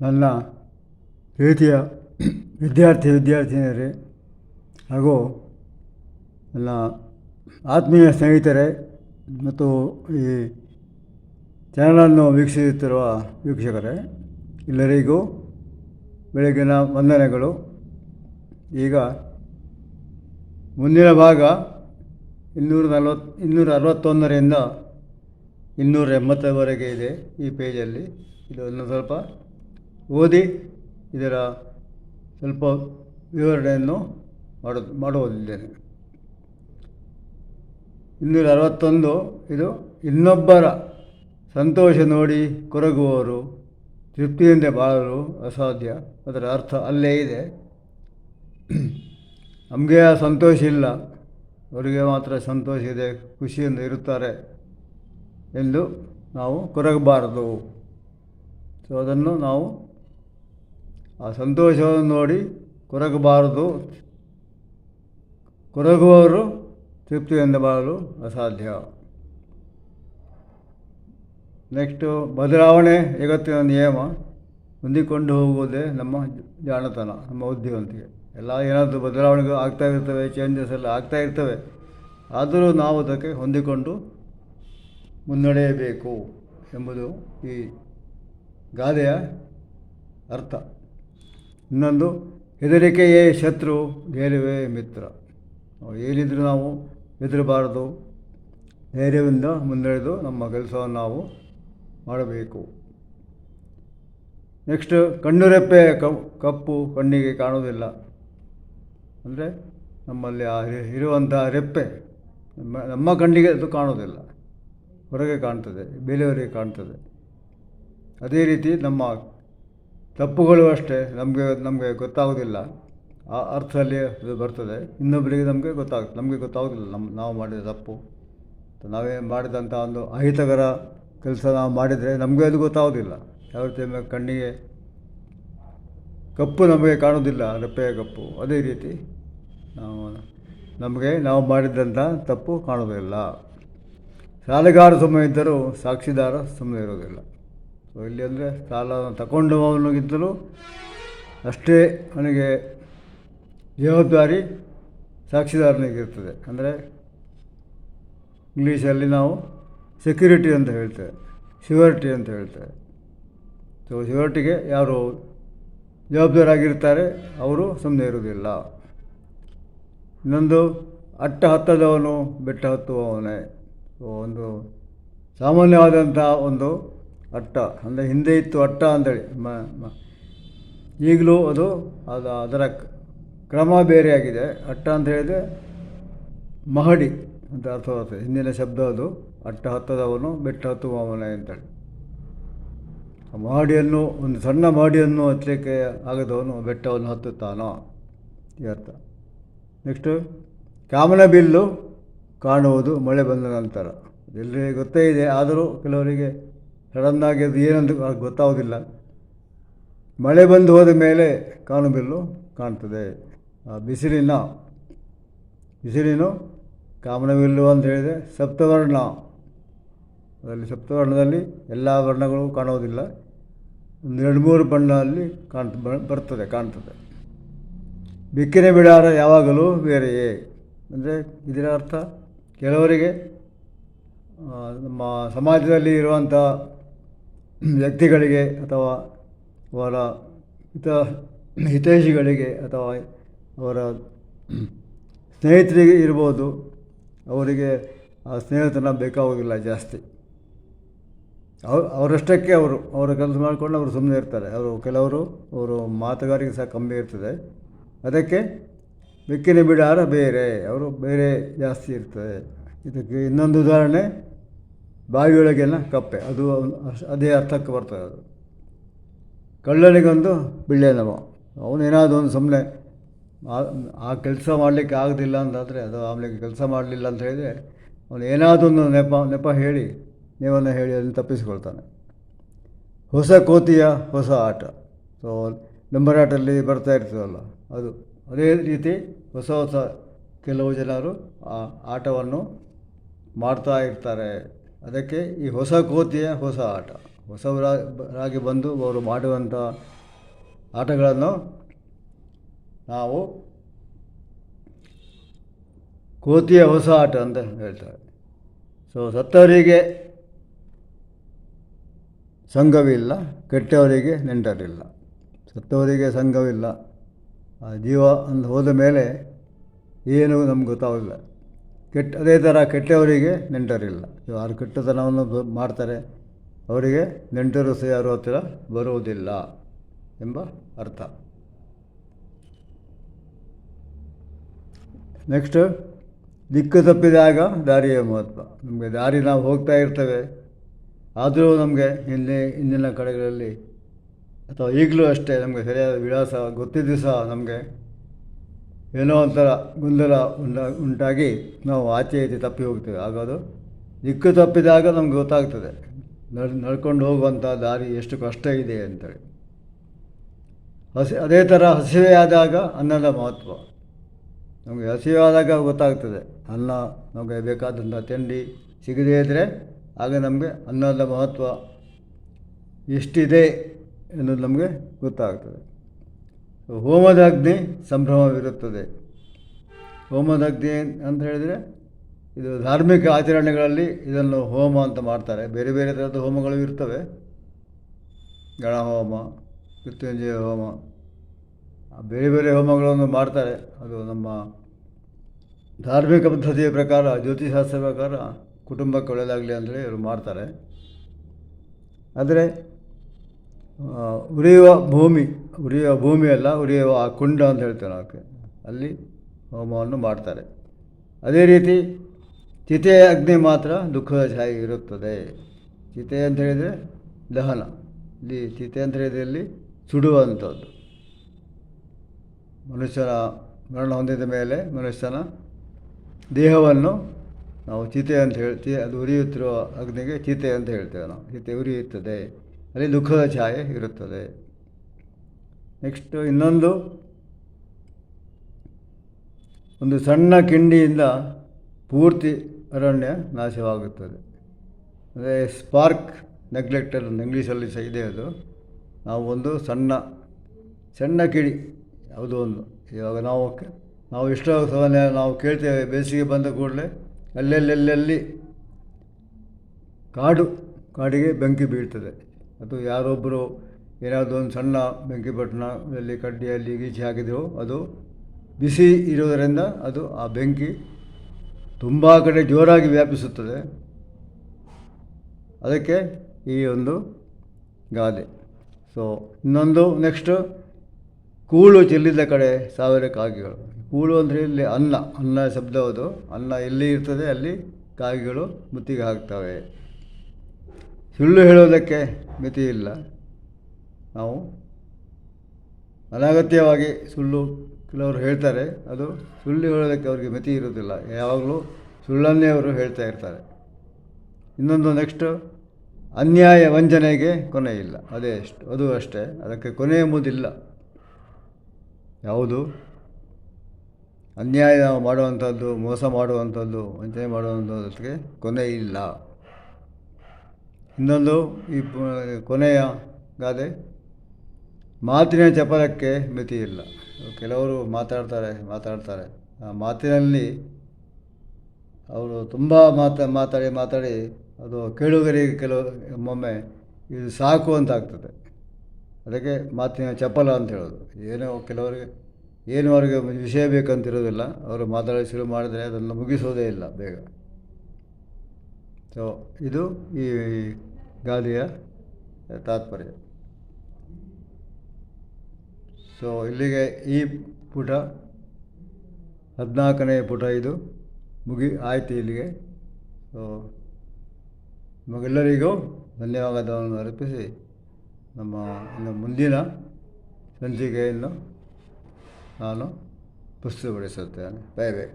ನನ್ನ ಪ್ರೀತಿಯ ವಿದ್ಯಾರ್ಥಿ ವಿದ್ಯಾರ್ಥಿನಿಯರೇ ಹಾಗೂ ನನ್ನ ಆತ್ಮೀಯ ಸ್ನೇಹಿತರೇ ಮತ್ತು ಈ ಚಾನಲನ್ನು ವೀಕ್ಷಿಸುತ್ತಿರುವ ವೀಕ್ಷಕರೇ, ಎಲ್ಲರಿಗೂ ಬೆಳಗಿನ ವಂದನೆಗಳು. ಈಗ ಮುಂದಿನ ಭಾಗ ಇನ್ನೂರ ನಲ್ವತ್ತು ಇನ್ನೂರ ಅರವತ್ತೊಂದರಿಂದ ಇನ್ನೂರ ಎಂಬತ್ತರವರೆಗೆ ಇದೆ ಈ ಪೇಜಲ್ಲಿ. ಇದನ್ನು ಸ್ವಲ್ಪ ಓದಿ ಇದರ ಸ್ವಲ್ಪ ವಿವರಣೆಯನ್ನು ಮಾಡು, ಮಾಡುವುದಿದ್ದೇನೆ. ಇನ್ನೂರ ಅರವತ್ತೊಂದು, ಇದು ಇನ್ನೊಬ್ಬರ ಸಂತೋಷ ನೋಡಿ ಕೊರಗುವವರು, ತೃಪ್ತಿಯಿಂದ ಬಾಳಲು ಅಸಾಧ್ಯ. ಅದರ ಅರ್ಥ ಅಲ್ಲೇ ಇದೆ. ನಮಗೆ ಆ ಸಂತೋಷ ಇಲ್ಲ. ಅವರಿಗೆ ಮಾತ್ರ ಸಂತೋಷ ಇದೆ, ಖುಷಿಯಿಂದ ಇರುತ್ತಾರೆ ಎಂದು ನಾವು ಕೊರಗಬಾರದು. ಸೊ ಅದನ್ನು ನಾವು ಆ ಸಂತೋಷವನ್ನು ನೋಡಿ ಕೊರಗಬಾರದು. ಕೊರಗುವವರು ತೃಪ್ತಿಯಿಂದ ಎಂದಬಾರದು ಅಸಾಧ್ಯ. ನೆಕ್ಸ್ಟು ಬದಲಾವಣೆ ಜಗತ್ತಿನ ನಿಯಮ. ಹೊಂದಿಕೊಂಡು ಹೋಗುವುದೇ ನಮ್ಮ ಜಾಣತನ, ನಮ್ಮ ಬುದ್ಧಿವಂತಿಕೆ. ಎಲ್ಲ ಏನಾದರೂ ಬದಲಾವಣೆಗಳು ಆಗ್ತಾ ಇರ್ತವೆ ಚೇಂಜಸ್ ಎಲ್ಲ ಆಗ್ತಾ ಇರ್ತವೆ. ಆದರೂ ನಾವು ಅದಕ್ಕೆ ಹೊಂದಿಕೊಂಡು ಮುನ್ನಡೆಯಬೇಕು ಎಂಬುದು ಈ ಗಾದೆಯ ಅರ್ಥ. ಇನ್ನೊಂದು, ಹೆದರಿಕೆಯೇ ಶತ್ರು, ಧೈರ್ಯವೇ ಮಿತ್ರ. ಏನಿದ್ರು ನಾವು ಹೆದರಬಾರದು. ಧೈರ್ಯದಿಂದ ಮುನ್ನಡೆದು ನಮ್ಮ ಕೆಲಸವನ್ನು ನಾವು ಮಾಡಬೇಕು. ನೆಕ್ಸ್ಟ್ ಕಣ್ಣುರೆಪ್ಪೆ ಕಪ್ಪು ಕಣ್ಣಿಗೆ ಕಾಣುವುದಿಲ್ಲ. ಅಂದರೆ ನಮ್ಮಲ್ಲಿ ಆ ಇರುವಂಥ ರೆಪ್ಪೆ ನಮ್ಮ ನಮ್ಮ ಕಣ್ಣಿಗೆ ಅದು ಕಾಣುವುದಿಲ್ಲ. ಹೊರಗೆ ಕಾಣ್ತದೆ, ಬೇರೆಯವರಿಗೆ ಕಾಣ್ತದೆ. ಅದೇ ರೀತಿ ನಮ್ಮ ತಪ್ಪುಗಳು ಅಷ್ಟೇ, ನಮಗೆ ನಮಗೆ ಗೊತ್ತಾಗೋದಿಲ್ಲ. ಆ ಅರ್ಥದಲ್ಲಿ ಇದು ಬರ್ತದೆ. ಇನ್ನೊಬ್ಬರಿಗೆ ನಮಗೆ ಗೊತ್ತಾಗುತ್ತೆ ನಮಗೆ ಗೊತ್ತಾಗೋದಿಲ್ಲ ನಮ್ಮ ನಾವು ಮಾಡಿದ ತಪ್ಪು. ನಾವೇ ಮಾಡಿದಂಥ ಒಂದು ಅಹಿತಕರ ಕೆಲಸ ನಾವು ಮಾಡಿದರೆ ನಮಗೆ ಅದು ಗೊತ್ತಾಗೋದಿಲ್ಲ. ಯಾವ ರೀತಿ ಕಣ್ಣಿಗೆ ಕಪ್ಪು ನಮಗೆ ಕಾಣೋದಿಲ್ಲ, ರೆಪ್ಪೆಯ ಕಪ್ಪು. ಅದೇ ರೀತಿ ನಾವು, ನಮಗೆ ನಾವು ಮಾಡಿದಂಥ ತಪ್ಪು ಕಾಣೋದಿಲ್ಲ ಸಾಲಗಾರ ಸುಮ್ಮನೆ ಇದ್ದರೂ ಸಾಕ್ಷಿದಾರ ಸುಮ್ಮನೆ ಇರೋದಿಲ್ಲ ಇಲ್ಲಿ ಅಂದರೆ ಸಾಲ ತಗೊಂಡವನಿಗಿಂತಲೂ ಅಷ್ಟೇ ಅವನಿಗೆ ಜವಾಬ್ದಾರಿ ಸಾಕ್ಷಿದಾರನಿಗಿರ್ತದೆ. ಅಂದರೆ ಇಂಗ್ಲೀಷಲ್ಲಿ ನಾವು ಸೆಕ್ಯೂರಿಟಿ ಅಂತ ಹೇಳ್ತೇವೆ. ಶ್ಯೂರಿಟಿ ಅಂತ ಹೇಳ್ತೇವೆ. ಸೊ ಶ್ಯೂರಿಟಿಗೆ ಯಾರು ಜವಾಬ್ದಾರಾಗಿರ್ತಾರೆ, ಅವರು ಸುಮ್ಮನೆ ಇರುವುದಿಲ್ಲ. ಇನ್ನೊಂದು ಅಟ್ಟ ಹತ್ತದವನು ಬೆಟ್ಟ ಹತ್ತುವವನೇ. ಒಂದು ಸಾಮಾನ್ಯವಾದಂಥ ಒಂದು ಅಟ್ಟ, ಅಂದರೆ ಹಿಂದೆ ಇತ್ತು ಅಟ್ಟ ಅಂತೇಳಿ. ಮ ಈಗಲೂ ಅದು ಅದು, ಅದರ ಕ್ರಮ ಬೇರೆಯಾಗಿದೆ. ಅಟ್ಟ ಅಂತ ಹೇಳಿದರೆ ಮಹಡಿ ಅಂತ ಅರ್ಥ ಹಿಂದಿನ ಶಬ್ದ ಅದು. ಅಟ್ಟ ಹತ್ತದವನು, ಬೆಟ್ಟ ಹತ್ತುವವನೇ ಅಂತೇಳಿ. ಮಹಡಿಯನ್ನು, ಒಂದು ಸಣ್ಣ ಮಹಡಿಯನ್ನು ಹತ್ತಲಿಕ್ಕೆ ಆಗದವನು ಬೆಟ್ಟವನ್ನು ಹತ್ತುತ್ತಾನೋ? ಈ ಅರ್ಥ. ನೆಕ್ಸ್ಟು, ಕಾಮನ ಬಿಲ್ಲು ಕಾಣುವುದು ಮಳೆ ಬಂದ ನಂತರ. ಎಲ್ಲರಿಗೆ ಗೊತ್ತೇ ಇದೆ. ಆದರೂ ಕೆಲವರಿಗೆ ಸಡನ್ನಾಗಿ ಅದು ಏನಂತ ಗೊತ್ತಾಗೋದಿಲ್ಲ ಮಳೆ ಬಂದು ಹೋದ ಮೇಲೆ ಕಾಮನಬಿಲ್ಲು ಕಾಣ್ತದೆ. ಆ ಬಿಸಿಲಿನ ಬಿಸಿಲಿನ ಕಾಮನವಿಲ್ಲು ಅಂತ ಹೇಳಿದರೆ ಸಪ್ತವರ್ಣ. ಅದರಲ್ಲಿ ಸಪ್ತವರ್ಣದಲ್ಲಿ ಎಲ್ಲ ವರ್ಣಗಳು ಕಾಣೋದಿಲ್ಲ ಒಂದು ಎರಡು ಮೂರು ಬಣ್ಣದಲ್ಲಿ ಕಾಣ್ತ ಬರ್ತದೆ, ಕಾಣ್ತದೆ. ಬಿಕ್ಕಿನ ಬಿಡಾರ ಯಾವಾಗಲೂ ಬೇರೆಯೇ. ಅಂದರೆ ಇದರ ಅರ್ಥ ಕೆಲವರಿಗೆ ನಮ್ಮ ಸಮಾಜದಲ್ಲಿ ಇರುವಂಥ ವ್ಯಕ್ತಿಗಳಿಗೆ ಅಥವಾ ಅವರ ಹಿತ, ಹಿತೈಷಿಗಳಿಗೆ ಅಥವಾ ಅವರ ಸ್ನೇಹಿತರಿಗೆ ಇರ್ಬೋದು, ಅವರಿಗೆ ಆ ಸ್ನೇಹಿತನ ಬೇಕಾಗೋದಿಲ್ಲ ಜಾಸ್ತಿ. ಅವ್ರು ಅವರಷ್ಟಕ್ಕೆ ಅವರು, ಅವರ ಕೆಲಸ ಮಾಡಿಕೊಂಡು ಅವರು ಸುಮ್ಮನೆ ಇರ್ತಾರೆ. ಅವರು, ಕೆಲವರು, ಅವರು ಮಾತುಗಾರಿಕೆ ಸಹ ಕಮ್ಮಿ ಇರ್ತದೆ. ಅದಕ್ಕೆ ಬೆಕ್ಕಿನ ಬಿಡಾರ ಬೇರೆ. ಅವರು ಬೇರೆ ಜಾಸ್ತಿ ಇರ್ತದೆ. ಇದಕ್ಕೆ ಇನ್ನೊಂದು ಉದಾಹರಣೆ ಬಾವಿಯೊಳಗಿನ ಕಪ್ಪೆ. ಅದು ಅದೇ ಅರ್ಥಕ್ಕೆ ಬರ್ತದೆ ಅದು ಕಳ್ಳನಿಗೊಂದು ಬಿಳ್ಳೆನವ ಅವನೇನಾದರೂ ಒಂದು ಸುಮ್ಮನೆ ಆ ಕೆಲಸ ಮಾಡಲಿಕ್ಕೆ ಆಗೋದಿಲ್ಲ ಅಂತಾದರೆ ಅದು ಆಮೇಲೆ ಕೆಲಸ ಮಾಡಲಿಲ್ಲ ಅಂತ ಹೇಳಿದರೆ ಅವನು ಒಂದು ನೆಪ ನೆಪ ಹೇಳಿ ನೀವನ್ನು ಹೇಳಿ ಅದನ್ನು ತಪ್ಪಿಸಿಕೊಳ್ತಾನೆ. ಹೊಸ ಕೋತಿಯ ಹೊಸ ಆಟ. ಸೊ ನಂಬರ್ ಆಟಲ್ಲಿ ಬರ್ತಾ ಇರ್ತದಲ್ಲ, ಅದು ಅದೇ ರೀತಿ ಹೊಸ ಹೊಸ ಕೆಲವು ಜನರು ಆ ಆಟವನ್ನು ಮಾಡ್ತಾ ಇರ್ತಾರೆ. ಅದಕ್ಕೆ ಈ ಹೊಸ ಕೋತಿಯ ಹೊಸ ಆಟ. ಹೊಸವರಾಗಿ ಬಂದು ಅವರು ಮಾಡುವಂಥ ಆಟಗಳನ್ನು ನಾವು ಕೋತಿಯ ಹೊಸ ಆಟ ಅಂತ ಹೇಳ್ತಾರೆ. ಸೊ ಸತ್ತವರಿಗೆ ಸಂಘವಿಲ್ಲ, ಕೆಟ್ಟವರಿಗೆ ನೆಂಟರಿಲ್ಲ. ಸತ್ತವರಿಗೆ ಸಂಘವಿಲ್ಲ. ಆ ಜೀವ ಅಂದು ಹೋದ ಮೇಲೆ ಏನು ನಮ್ಗೆ ಗೊತ್ತಾಗೋದಿಲ್ಲ ಕೆಟ್ಟ, ಅದೇ ಥರ ಕೆಟ್ಟವರಿಗೆ ನೆಂಟರಿಲ್ಲ. ಯಾರು ಕೆಟ್ಟತನವನ್ನು ಮಾಡ್ತಾರೆ, ಅವರಿಗೆ ನೆಂಟರು ಸಹ ಯಾರು ಹತ್ತಿರ ಬರುವುದಿಲ್ಲ ಎಂಬ ಅರ್ಥ. ನೆಕ್ಸ್ಟ್ ದಿಕ್ಕು ತಪ್ಪಿದಾಗ ದಾರಿಯ ಮಹತ್ವ. ನಮಗೆ ದಾರಿ ನಾವು ಹೋಗ್ತಾ ಇರ್ತೇವೆ. ಆದರೂ ನಮಗೆ ಹಿಂದೆ, ಹಿಂದಿನ ಕಡೆಗಳಲ್ಲಿ ಅಥವಾ ಈಗಲೂ ಅಷ್ಟೇ ನಮಗೆ ಸರಿಯಾದ ವಿಳಾಸ ಗೊತ್ತಿದ್ದು ಸಹ ನಮಗೆ ಏನೋ ಒಂಥರ ಗೊಂದಲ ಉಂಟಾ ಉಂಟಾಗಿ ನಾವು ಆಚೆ ಈಚೆ ತಪ್ಪಿ ಹೋಗ್ತೇವೆ. ಆಗ ಅದು ದಿಕ್ಕು ತಪ್ಪಿದಾಗ ನಮ್ಗೆ ಗೊತ್ತಾಗ್ತದೆ. ನಡ್, ನಡ್ಕೊಂಡು ಹೋಗುವಂಥ ದಾರಿ ಎಷ್ಟು ಕಷ್ಟ ಇದೆ ಅಂತೇಳಿ. ಹಸಿ, ಅದೇ ಥರ ಹಸಿವೆ ಆದಾಗ ಅನ್ನದ ಮಹತ್ವ. ನಮಗೆ ಹಸಿವೆ ಆದಾಗ ಗೊತ್ತಾಗ್ತದೆ. ಅನ್ನ ನಮಗೆ ಬೇಕಾದಂಥ ತಿಂಡಿ ಸಿಗದೇ ಇದ್ದರೆ ಆಗ ನಮಗೆ ಅನ್ನದ ಮಹತ್ವ ಎಷ್ಟಿದೆ ಎನ್ನುವುದು ನಮಗೆ ಗೊತ್ತಾಗ್ತದೆ. ಹೋಮದ ಅಗ್ನಿ ಸಂಭ್ರಮವಿರುತ್ತದೆ. ಹೋಮದಾಗ್ನೆ ಅಂತ ಹೇಳಿದರೆ ಇದು ಧಾರ್ಮಿಕ ಆಚರಣೆಗಳಲ್ಲಿ ಇದನ್ನು ಹೋಮ ಅಂತ ಮಾಡ್ತಾರೆ. ಬೇರೆ ಬೇರೆ ಥರದ ಹೋಮಗಳು ಇರ್ತವೆ. ಗಣ ಹೋಮ ಮೃತ್ಯುಂಜಯ ಹೋಮ ಬೇರೆ ಬೇರೆ ಹೋಮಗಳನ್ನು ಮಾಡ್ತಾರೆ. ಅದು ನಮ್ಮ ಧಾರ್ಮಿಕ ಪದ್ಧತಿಯ ಪ್ರಕಾರ, ಜ್ಯೋತಿಷಾಸ್ತ್ರ ಪ್ರಕಾರ ಕುಟುಂಬಕ್ಕೆ ಒಳ್ಳೆಯದಾಗಲಿ ಅಂತೇಳಿ ಇವರು ಮಾಡ್ತಾರೆ. ಆದರೆ ಉರಿಯುವ ಭೂಮಿ ಉರಿಯುವ ಭೂಮಿ ಅಲ್ಲ ಉರಿಯುವ ಆ ಕುಂಡ ಅಂತ ಹೇಳ್ತೇವೆ ನಾವು ಅಲ್ಲಿ ಹೋಮವನ್ನು ಮಾಡ್ತಾರೆ. ಅದೇ ರೀತಿ ಚಿತೆಯ ಅಗ್ನಿ ಮಾತ್ರ ದುಃಖದ ಛಾಯೆ ಇರುತ್ತದೆ. ಚಿತೆ ಅಂತ ಹೇಳಿದರೆ ದಹನ. ಇಲ್ಲಿ ಚಿತೆ ಅಂತ ಹೇಳಿದರೆ ಇಲ್ಲಿ ಸುಡುವಂಥದ್ದು. ಮನುಷ್ಯನ ಮರಣ ಹೊಂದಿದ ಮೇಲೆ ಮನುಷ್ಯನ ದೇಹವನ್ನು ನಾವು ಚಿತೆ ಅಂತ ಹೇಳ್ತೀವಿ ಅದು ಉರಿಯುತ್ತಿರುವ ಅಗ್ನಿಗೆ ಚಿತೆ ಅಂತ ಹೇಳ್ತೇವೆ ನಾವು. ಚಿತೆ ಉರಿಯುತ್ತದೆ. ಅಲ್ಲಿ ದುಃಖದ ಛಾಯೆ ಇರುತ್ತದೆ. ನೆಕ್ಸ್ಟು ಇನ್ನೊಂದು. ಒಂದು ಸಣ್ಣ ಕಿಂಡಿಯಿಂದ ಪೂರ್ತಿ ಅರಣ್ಯ ನಾಶವಾಗುತ್ತದೆ. ಅಂದರೆ ಸ್ಪಾರ್ಕ್ ನೆಗ್ಲೆಕ್ಟರ್ ಇಂಗ್ಲೀಷಲ್ಲಿ ಸಹ ಇದೆ ಅದು. ನಾವು ಒಂದು ಸಣ್ಣ ಸಣ್ಣ ಕಿಡಿ, ಯಾವುದೋ ಒಂದು. ಇವಾಗ ನಾವು ನಾವು ಎಷ್ಟೋ ಸಮಯ ನಾವು ಕೇಳ್ತೇವೆ, ಬೇಸಿಗೆ ಬಂದ ಕೂಡಲೇ ಅಲ್ಲೆಲ್ಲೆಲ್ಲೆಲ್ಲಿ ಕಾಡು, ಕಾಡಿಗೆ ಬೆಂಕಿ ಬೀಳ್ತದೆ. ಅದು ಯಾರೊಬ್ಬರು ಏನಾದರೂ ಒಂದು ಸಣ್ಣ ಬೆಂಕಿ ಪಟ್ಟಣದಲ್ಲಿ ಕಡ್ಡಿಯಲ್ಲಿ ಗೀಚಿ ಹಾಕಿದೆವು ಅದು ಬಿಸಿ ಇರೋದರಿಂದ ಅದು ಆ ಬೆಂಕಿ ತುಂಬ ಕಡೆ ಜೋರಾಗಿ ವ್ಯಾಪಿಸುತ್ತದೆ. ಅದಕ್ಕೆ ಈ ಒಂದು ಗಾದೆ. ಸೊ ಇನ್ನೊಂದು ನೆಕ್ಸ್ಟ್ ಕೂಳು ಚೆಲ್ಲಿದ ಕಡೆ ಸಾವಿರ ಕಾಗೆಗಳು. ಕೂಳು ಅಂದರೆ ಇಲ್ಲಿ ಅನ್ನ ಅನ್ನ ಶಬ್ದ ಅದು. ಅನ್ನ ಎಲ್ಲಿ ಇರ್ತದೆ ಅಲ್ಲಿ ಕಾಗೆಗಳು ಮುತ್ತಿಗೆ ಹಾಕ್ತವೆ. ಸುಳ್ಳು ಹೇಳೋದಕ್ಕೆ ಮಿತಿ ಇಲ್ಲ ನಾವು ಅನಗತ್ಯವಾಗಿ ಸುಳ್ಳು ಕೆಲವರು ಹೇಳ್ತಾರೆ. ಅದು ಸುಳ್ಳು ಹೇಳೋದಕ್ಕೆ ಅವರಿಗೆ ಮಿತಿ ಇರೋದಿಲ್ಲ ಯಾವಾಗಲೂ ಸುಳ್ಳನ್ನೇ ಅವರು ಹೇಳ್ತಾ ಇರ್ತಾರೆ. ಇನ್ನೊಂದು ನೆಕ್ಸ್ಟು ಅನ್ಯಾಯ ವಂಚನೆಗೆ ಕೊನೆ ಇಲ್ಲ. ಅದೇ ಅಷ್ಟು, ಅದು ಅಷ್ಟೇ. ಅದಕ್ಕೆ ಕೊನೆ ಎಂಬುದಿಲ್ಲ. ಯಾವುದು? ಅನ್ಯಾಯ ಮಾಡುವಂಥದ್ದು, ಮೋಸ ಮಾಡುವಂಥದ್ದು, ವಂಚನೆ ಮಾಡುವಂಥದ್ದಕ್ಕೆ ಕೊನೆ ಇಲ್ಲ. ಇನ್ನೊಂದು ಈ ಕೊನೆಯ ಗಾದೆ ಮಾತಿನ ಚಪಲಕ್ಕೆ ಮಿತಿ ಇಲ್ಲ. ಕೆಲವರು ಮಾತಾಡ್ತಾರೆ ಮಾತಾಡ್ತಾರೆ. ಆ ಮಾತಿನಲ್ಲಿ ಅವರು ತುಂಬ ಮಾತಾ, ಮಾತಾಡಿ ಮಾತಾಡಿ ಅದು ಕೇಳುಗರಿಗೆ ಕೆಲವು, ಒಮ್ಮೊಮ್ಮೆ ಇದು ಸಾಕು ಅಂತ ಆಗ್ತದೆ ಅದಕ್ಕೆ ಮಾತಿನ ಚಪಲ ಅಂತ ಹೇಳೋದು. ಏನೋ ಕೆಲವರಿಗೆ, ಏನು ಅವರಿಗೆ ವಿಷಯ ಬೇಕಂತಿರೋದಿಲ್ಲ. ಅವರು ಮಾತಾಡಿ ಶುರು ಮಾಡಿದರೆ ಅದನ್ನು ಮುಗಿಸೋದೇ ಇಲ್ಲ ಬೇಗ. ಸೊ ಇದು ಈ ಗಾದೆಯ ತಾತ್ಪರ್ಯ. ಸೊ ಇಲ್ಲಿಗೆ ಈ ಪುಟ ಹದಿನಾಲ್ಕನೇ ಪುಟ ಇದು ಮುಗಿ, ಆಯಿತು ಇಲ್ಲಿಗೆ. ಸೊ ನಿಮಗೆಲ್ಲರಿಗೂ ಧನ್ಯವಾದವನ್ನು ಅರ್ಪಿಸಿ ನಮ್ಮ ಇನ್ನು ಮುಂದಿನ ಸಂಚಿಕೆಯನ್ನು ನಾನು ಪ್ರಸ್ತುತಪಡಿಸುತ್ತೇನೆ. Bye bye